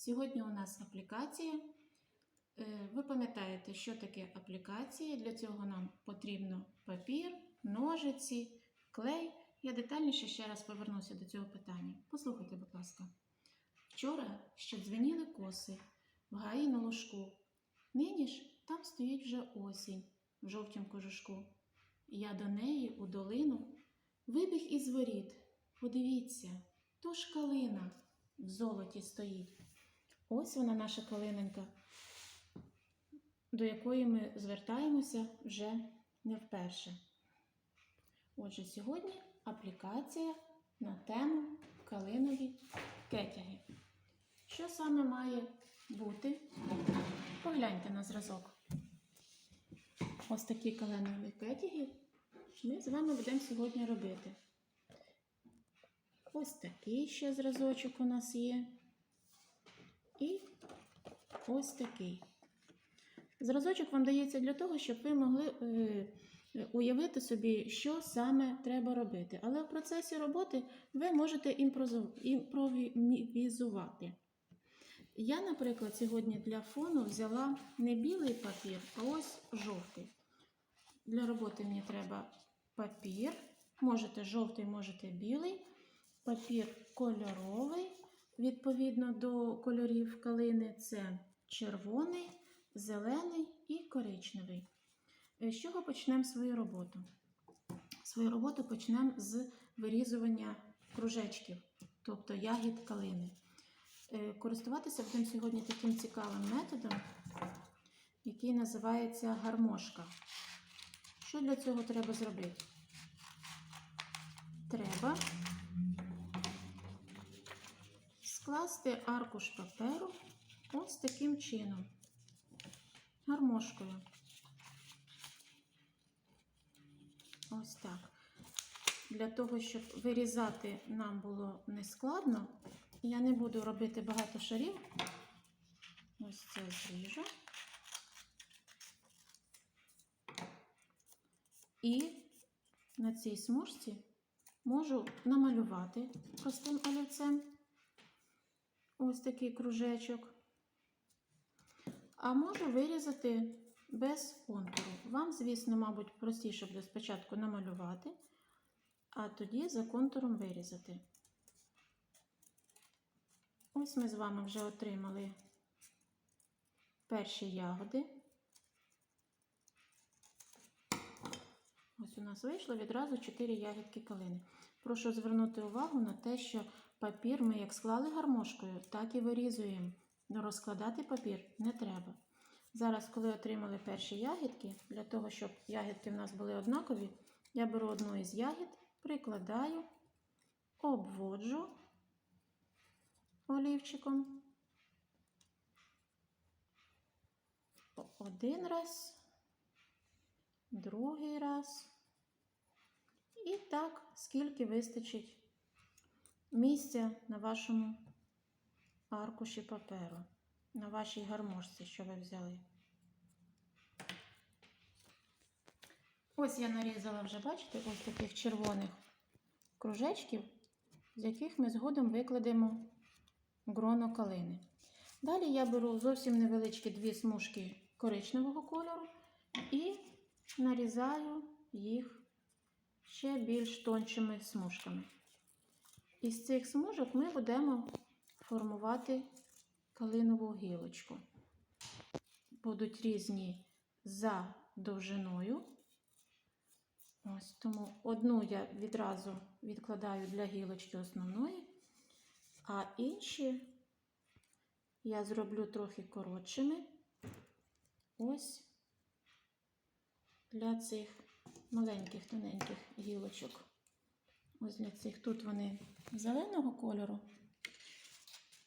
Сьогодні у нас аплікація. Е, Ви пам'ятаєте, що таке аплікація. Для цього нам потрібно папір, ножиці, клей. Я детальніше ще раз повернуся до цього питання. Послухайте, будь ласка. Вчора ще дзвеніли коси в гаї на ложку. Нині ж там стоїть вже осінь в жовтім кожушку. Я до неї у долину вибіг із воріт. Подивіться, то ж калина в золоті стоїть. Ось вона наша калиненька, до якої ми звертаємося вже не вперше. Отже, сьогодні аплікація на тему калинові кетяги. Що саме має бути? Погляньте на зразок. Ось такі калинові кетяги ми з вами будемо сьогодні робити. Ось такий ще зразочок у нас є. І ось такий. Зразочок вам дається для того, щоб ви могли е, уявити собі, що саме треба робити. Але в процесі роботи ви можете імпровізувати. Я, наприклад, сьогодні для фону взяла не білий папір, а ось жовтий. Для роботи мені треба папір. Можете жовтий, можете білий. Папір кольоровий, відповідно до кольорів калини, це червоний, зелений і коричневий. Е, З чого почнемо свою роботу? Свою роботу почнемо з вирізування кружечків, тобто ягід калини. Е, Користуватися будемо сьогодні таким цікавим методом, який називається гармошка. Що для цього треба зробити? Треба скласти аркуш паперу ось таким чином, гармошкою. Ось так. Для того, щоб вирізати нам було не складно, я не буду робити багато шарів. Ось це зріжу. І на цій смужці можу намалювати простим олівцем ось такий кружечок. А можу вирізати без контуру. Вам, звісно, мабуть, простіше буде спочатку намалювати, а тоді за контуром вирізати. Ось ми з вами вже отримали перші ягоди. Ось у нас вийшло відразу 4 ягідки калини. Прошу звернути увагу на те, що папір ми як склали гармошкою, так і вирізуємо. Но розкладати папір не треба. Зараз, коли отримали перші ягідки, для того, щоб ягідки в нас були однакові, я беру одну із ягід, прикладаю, обводжу олівчиком. Один раз, другий раз. І так, скільки вистачить місця на вашому аркуші паперу, на вашій гармошці, що ви взяли. Ось я нарізала вже, бачите, ось таких червоних кружечків, з яких ми згодом викладемо гроно калини. Далі я беру зовсім невеличкі дві смужки коричневого кольору і нарізаю їх ще більш тоншими смужками. Із цих смужок ми будемо формувати калинову гілочку. Будуть різні за довжиною. Ось тому одну я відразу відкладаю для гілочки основної, а інші я зроблю трохи коротшими. Ось для цих маленьких тоненьких гілочок. Ось для цих тут вони зеленого кольору.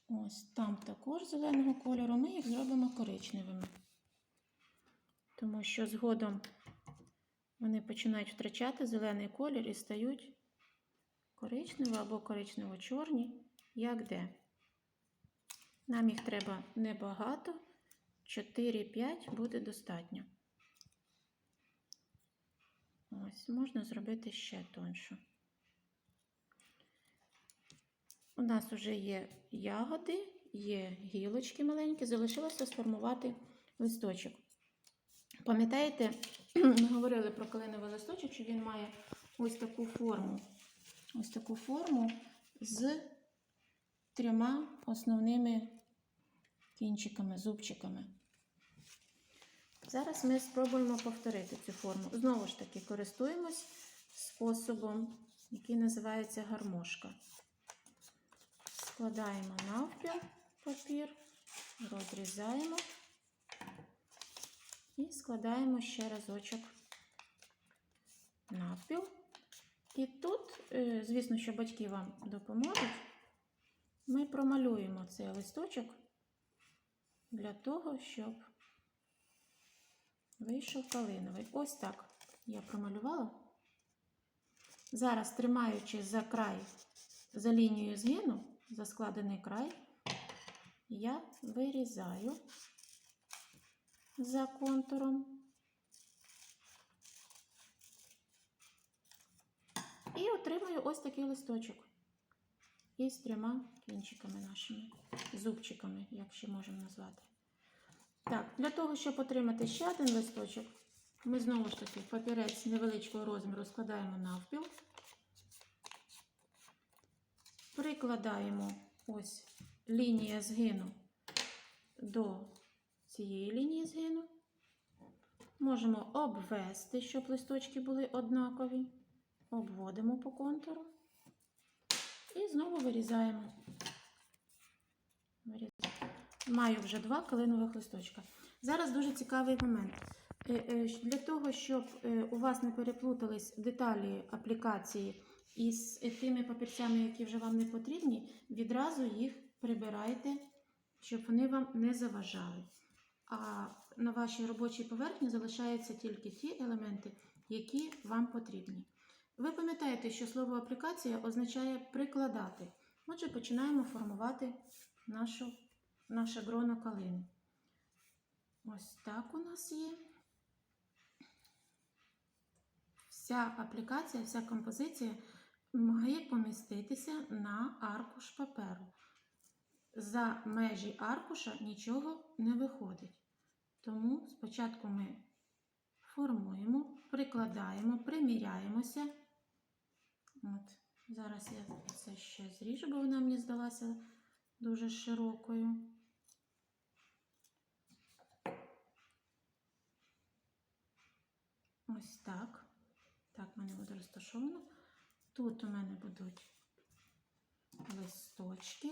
Ось там також зеленого кольору. Ми їх зробимо коричневими. Тому що згодом вони починають втрачати зелений колір і стають коричнево або коричнево-чорні, як де. Нам їх треба небагато, 4-5 буде достатньо. Ось, можна зробити ще тоншу. У нас вже є ягоди є гілочки маленькі, залишилося сформувати листочок. Пам'ятаєте, ми говорили про калиновий листочок, що він має ось таку форму. Ось таку форму з трьома основними кінчиками, зубчиками. Зараз ми спробуємо повторити цю форму. Знову ж таки, користуємось способом, який називається гармошка. Складаємо навпіл папір, розрізаємо і складаємо ще разочок навпіл. І тут, е, звісно, що батьки вам допоможуть, ми промалюємо цей листочок для того, щоб вийшов калиновий. Ось так я промалювала. Зараз, тримаючи за край, за лінією згину, за складений край, я вирізаю за контуром. І отримую ось такий листочок із трьома кінчиками нашими, зубчиками, як ще можемо назвати. Так, для того, щоб отримати ще один листочок, ми знову ж таки папірець невеличкого розміру складаємо навпіл, прикладаємо ось лінія згину до цієї лінії згину. Можемо обвести, щоб листочки були однакові. Обводимо по контуру і знову вирізаємо. Маю вже два калинових листочка. Зараз дуже цікавий момент. Е, е, Для того, щоб е, у вас не переплутались деталі аплікації із тими папірцями, які вже вам не потрібні, відразу їх прибирайте, щоб вони вам не заважали. А на вашій робочій поверхні залишаються тільки ті елементи, які вам потрібні. Ви пам'ятаєте, що слово аплікація означає прикладати. Отже, починаємо формувати нашу, наше гроно калини. Ось так у нас є. Вся аплікація, вся композиція має поміститися на аркуш паперу. За межі аркуша нічого не виходить. Тому спочатку ми формуємо, прикладаємо, приміряємося. От. Зараз я це ще зріжу, бо вона мені здалася дуже широкою. Ось так. Так, в мене буде розташовано. Тут у мене будуть листочки.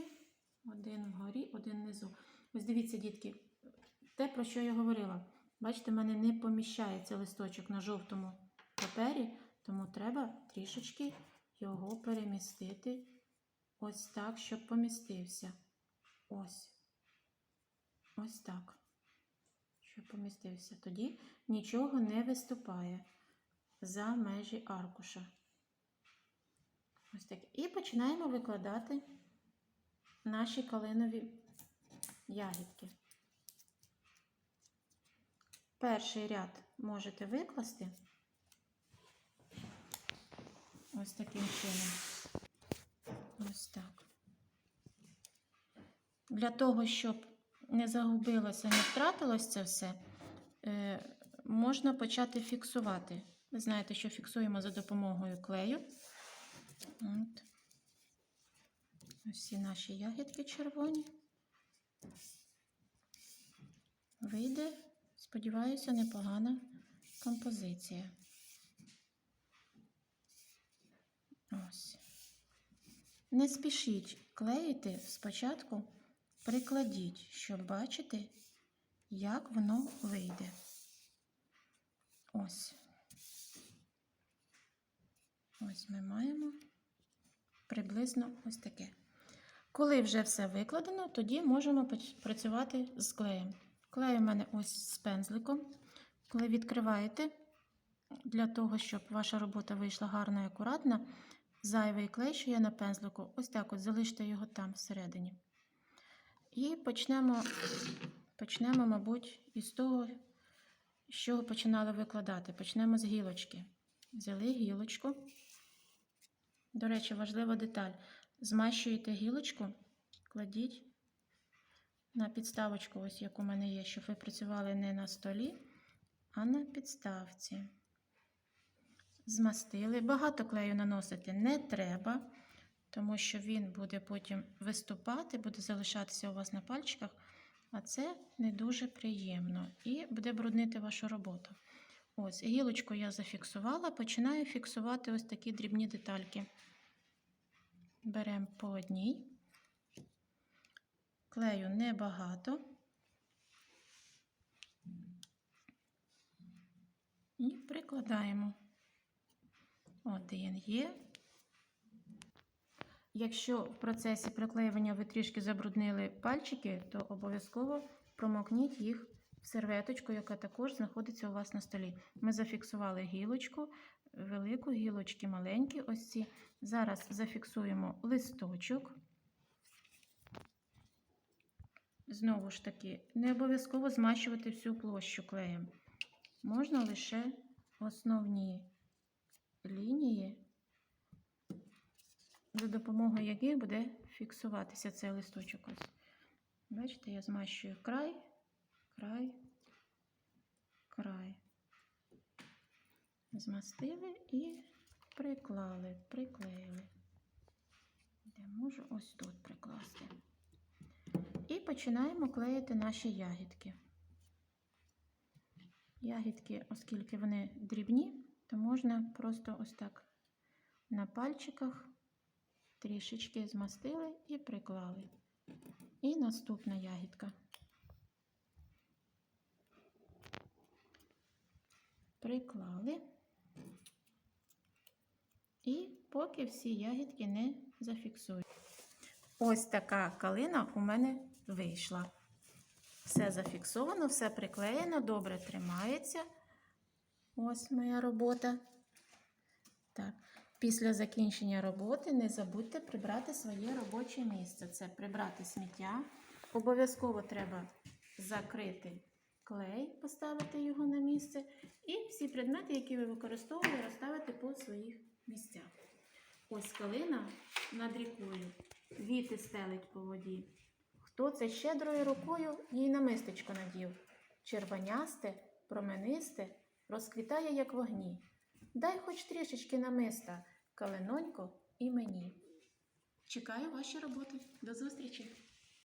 Один вгорі, один внизу. Ось дивіться, дітки, те, про що я говорила. Бачите, в мене не поміщається листочок на жовтому папері, тому треба трішечки його перемістити ось так, щоб помістився. Ось. Ось так. Щоб помістився. Тоді нічого не виступає за межі аркуша. Ось так. І починаємо викладати наші калинові ягідки. Перший ряд можете викласти ось таким чином. Ось так. Для того, щоб не загубилося, не втратилось це все, е, можна почати фіксувати. Ви знаєте, що фіксуємо за допомогою клею. От. Всі наші ягідки червоні. Вийде, сподіваюся, непогана композиція. Ось. Не спішіть клеїти спочатку, прикладіть, щоб бачити, як воно вийде. Ось. Ось ми маємо приблизно ось таке. Коли вже все викладено, тоді можемо працювати з клеєм. Клей у мене ось з пензликом. Коли відкриваєте, для того, щоб ваша робота вийшла гарна і акуратна, зайвий клей, що є на пензлику, ось так от залиште його там всередині. І почнемо, почнемо, мабуть, із того, з чого починали викладати. Почнемо з гілочки. Взяли гілочку. До речі, важлива деталь. Змащуєте гілочку, кладіть на підставочку, ось як у мене є, щоб ви працювали не на столі, а на підставці. Змастили. Багато клею наносити не треба, тому що він буде потім виступати, буде залишатися у вас на пальчиках, а це не дуже приємно і буде бруднити вашу роботу. Ось, гілочку я зафіксувала, починаю фіксувати ось такі дрібні детальки. Беремо по одній. Клею небагато. І прикладаємо. Один є. Якщо в процесі приклеювання ви трішки забруднили пальчики, то обов'язково промокніть їх серветочку, яка також знаходиться у вас на столі. Ми зафіксували гілочку, велику гілочки маленькі. Ось ці. Зараз зафіксуємо листочок. Знову ж таки, не обов'язково змащувати всю площу клеєм. Можна лише основні лінії, за допомогою яких буде фіксуватися цей листочок. Ось. Бачите, я змащую край, край, край. Змастили і приклали, приклеїли. Де можу ось тут прикласти. І починаємо клеїти наші ягідки. Ягідки, оскільки вони дрібні, то можна просто ось так на пальчиках трішечки змастили і приклали. І наступна ягідка. Приклали. І поки всі ягідки не зафіксують. Ось така калина у мене вийшла. Все зафіксовано, все приклеєно, добре тримається. Ось моя робота. Так. Після закінчення роботи не забудьте прибрати своє робоче місце. Це прибрати сміття. Обов'язково треба закрити клей, поставити його на місце. І всі предмети, які ви використовували, розставити по своїх місцях. Ось калина над рікою. Віти стелить по воді. Хто це щедрою рукою їй намистечко надів? Червонясте, променисте, розквітає, як вогні. Дай хоч трішечки намиста, калинонько і мені. Чекаю ваші роботи. До зустрічі!